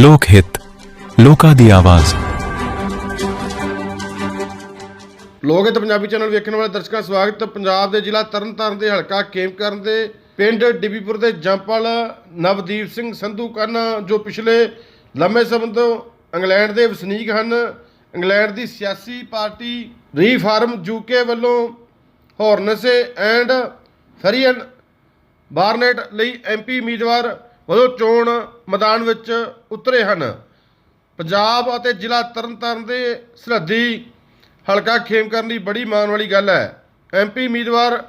ਲੋਕ ਹਿੱਤ, ਲੋਕਾਂ ਦੀ ਆਵਾਜ਼। ਲੋਕ ਹਿੱਤ ਪੰਜਾਬੀ ਚੈਨਲ ਵੇਖਣ ਵਾਲੇ ਦਰਸ਼ਕਾਂ ਦਾ ਸਵਾਗਤ। ਪੰਜਾਬ ਦੇ ਜ਼ਿਲ੍ਹਾ ਤਰਨਤਾਰਨ ਦੇ ਹਲਕਾ ਕੇਮਕਰਨ ਦੇ ਪਿੰਡ ਡਿਬੀਪੁਰ ਦੇ ਜੰਪਲ ਨਵਦੀਪ ਸਿੰਘ ਸੰਧੂ ਕੰਨ, ਜੋ ਪਿਛਲੇ ਲੰਮੇ ਸਮੇਂ ਤੋਂ ਇੰਗਲੈਂਡ ਦੇ ਵਸਨੀਕ ਹਨ। ਇੰਗਲੈਂਡ ਦੀ ਸਿਆਸੀ ਪਾਰਟੀ ਰੀਫਾਰਮ ਯੂਕੇ ਵੱਲੋਂ ਹੌਰਨਸੇ ਐਂਡ ਫਰੀਅਨ ਬਾਰਨੇਟ ਲਈ ਐਮਪੀ ਉਮੀਦਵਾਰ ਵਜੋਂ ਚੋਣ ਮੈਦਾਨ ਵਿੱਚ ਉਤਰੇ ਹਨ। ਪੰਜਾਬ ਅਤੇ ਜ਼ਿਲ੍ਹਾ ਤਰਨਤਾਰਨ ਦੇ ਸਰਹੱਦੀ ਹਲਕਾ ਖੇਮਕਰਨ ਦੀ ਬੜੀ ਮਾਣ ਵਾਲੀ ਗੱਲ ਹੈ। ਐਮਪੀ ਉਮੀਦਵਾਰ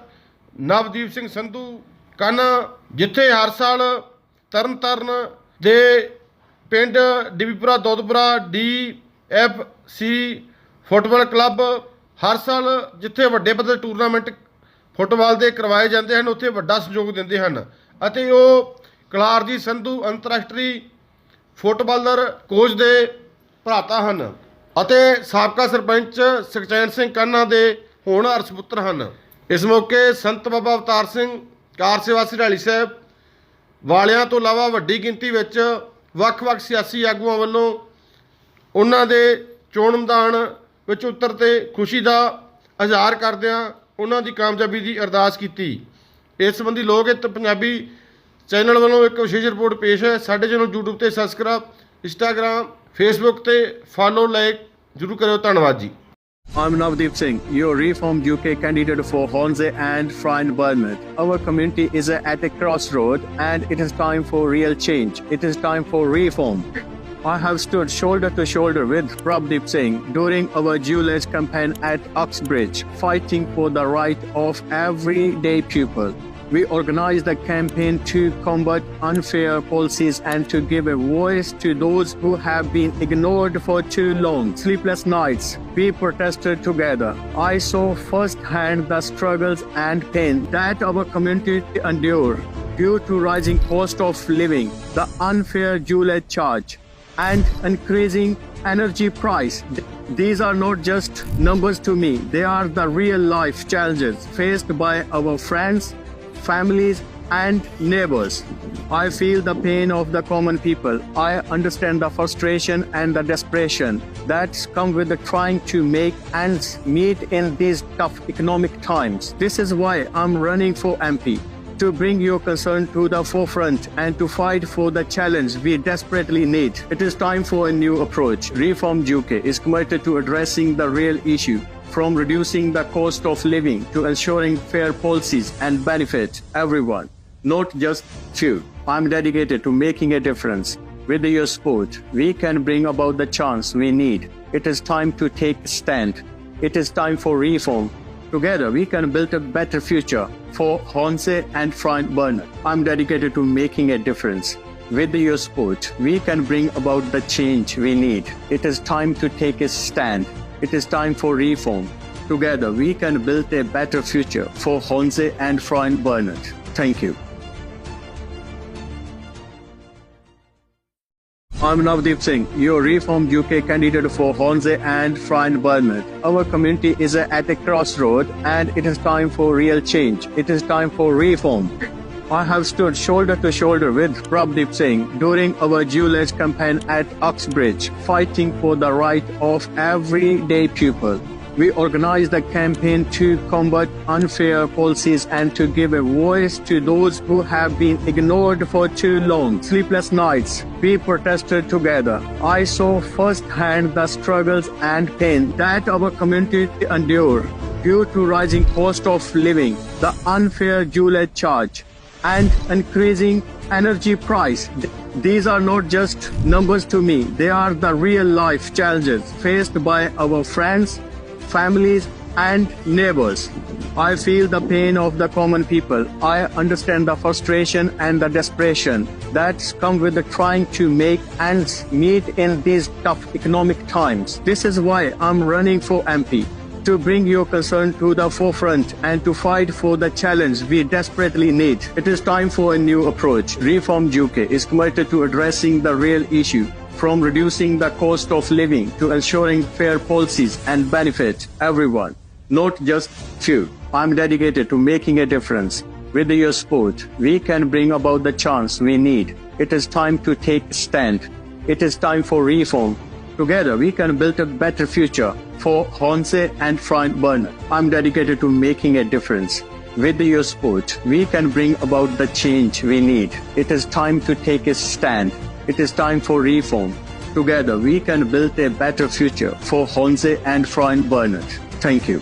ਨਵਦੀਪ ਸਿੰਘ ਸੰਧੂ ਕੰਨ, ਜਿੱਥੇ ਹਰ ਸਾਲ ਤਰਨਤਾਰਨ ਦੇ ਪਿੰਡ Dibipura, Dodpura, D F C football club ਹਰ ਸਾਲ ਜਿੱਥੇ ਵੱਡੇ ਪੱਧਰ ਟੂਰਨਾਮੈਂਟ ਫੁੱਟਬਾਲ ਦੇ ਕਰਵਾਏ ਜਾਂਦੇ ਹਨ, ਉੱਥੇ ਵੱਡਾ ਸਹਿਯੋਗ ਦਿੰਦੇ ਹਨ ਅਤੇ ਉਹ ਕਲਾਰਜੀ ਸੰਧੂ ਅੰਤਰਰਾਸ਼ਟਰੀ ਫੁੱਟਬਾਲਰ, ਕੋਚ ਦੇ ਭਰਾਤਾ ਹਨ ਅਤੇ ਸਾਬਕਾ ਸਰਪੰਚ ਸੁਖਚੈਨ ਸਿੰਘ ਕਾਨਾ ਦੇ ਹੋਣਹਾਰ ਸੁਪੁੱਤਰ ਹਨ। ਇਸ ਮੌਕੇ ਸੰਤ ਬਾਬਾ ਅਵਤਾਰ ਸਿੰਘ ਕਾਰ ਸੇਵਾ ਸਿਰਾਲੀ ਸਾਹਿਬ ਵਾਲਿਆਂ ਤੋਂ ਇਲਾਵਾ ਵੱਡੀ ਗਿਣਤੀ ਵਿੱਚ ਵੱਖ-ਵੱਖ ਸਿਆਸੀ ਆਗੂਆਂ ਵੱਲੋਂ ਉਹਨਾਂ ਦੇ ਚੋਣ ਮੈਦਾਨ ਵਿੱਚ ਉਤਰ ਤੇ ਖੁਸ਼ੀ ਦਾ ਇਜ਼ਹਾਰ ਕਰਦਿਆਂ ਉਹਨਾਂ ਦੀ ਕਾਮਯਾਬੀ ਦੀ ਅਰਦਾਸ ਕੀਤੀ। ਇਸ ਸੰਬੰਧੀ ਲੋਕ ਹਿੱਤ ਪੰਜਾਬੀ ਚੈਨਲ ਵੱਲੋਂ ਇੱਕ ਵਿਸ਼ੇਸ਼ ਰਿਪੋਰਟ ਪੇਸ਼ ਹੈ ਸਾਡੇ ਚੈਨਲ YouTube ਤੇ ਸਬਸਕ੍ਰਾਈਬ ਇੰਸਟਾਗ੍ਰam ਫੇਸਬੁੱਕ ਤੇ ਫਾਲੋ ਲਾਈਕ ਜ਼ਰੂਰ ਕਰਿਓ ਧੰਨਵਾਦ ਜੀ I'm Navdeep Singh, your reformed UK candidate for Hornsey and Friend Burnett. Our community is at a crossroad and it is time for real change. It is time for reform. I have stood shoulder to shoulder with Prabdeep Singh during our Julius campaign at Uxbridge, fighting for the right of everyday people. We organized a campaign to combat unfair policies and to give a voice to those who have been ignored for too long. Sleepless nights, we protested together. I saw firsthand the struggles and pain that our community endure due to rising cost of living, the unfair Juliet charge, and increasing energy price. These are not just numbers to me, they are the real life challenges faced by our friends, families, and neighbors. I feel the pain of the common people. I understand the frustration and the desperation that's come with the trying to make ends meet in these tough economic times. This is why I'm running for MP to bring your concern to the forefront and to fight for the challenge we desperately need. It is time for a new approach. Reform UK is committed to addressing the real issue from reducing the cost of living to ensuring fair policies and benefit everyone, not just few. I'm dedicated to making a difference. With your support, we can bring about the chance we need. It is time to take a stand. It is time for reform. Together, we can build a better future for Hornsey and Freund Burnett. I'm dedicated to making a difference. With your support, we can bring about the change we need. It is time to take a stand. It is time for reform. Together, we can build a better future for Hornsey and Freund Burnett. Thank you. I'm Navdeep Singh, your reformed UK candidate for Hornsey and Freund Burnett. Our community is at a crossroad and it is time for real change. It is time for reform. I have stood shoulder to shoulder with Prabdeep Singh during our Julius campaign at Uxbridge, fighting for the right of everyday people. We organized the campaign to combat unfair policies and to give a voice to those who have been ignored for too long. Sleepless nights, we protested together. I saw firsthand the struggles and pain that our community endure due to rising cost of living, the unfair Juliet charge, and increasing energy price. These are not just numbers to me, they are the real life challenges faced by our friends, families, and neighbors. I feel the pain of the common people. I understand the frustration and the desperation that's come with the trying to make ends meet in these tough economic times. This is why I'm running for MP to bring your concern to the forefront and to fight for the challenge we desperately need. It is time for a new approach. Reform UK is committed to addressing the real issue from reducing the cost of living to ensuring fair policies and benefit everyone, not just few. I'm dedicated to making a difference. With your support, we can bring about the chance we need. It is time to take a stand. It is time for reform. Together, we can build a better future for Hornsey and Freund Bernard. I'm dedicated to making a difference. With your support, we can bring about the change we need. It is time to take a stand. It is time for reform. Together, we can build a better future for Hornsey and Freund Bernard. Thank you.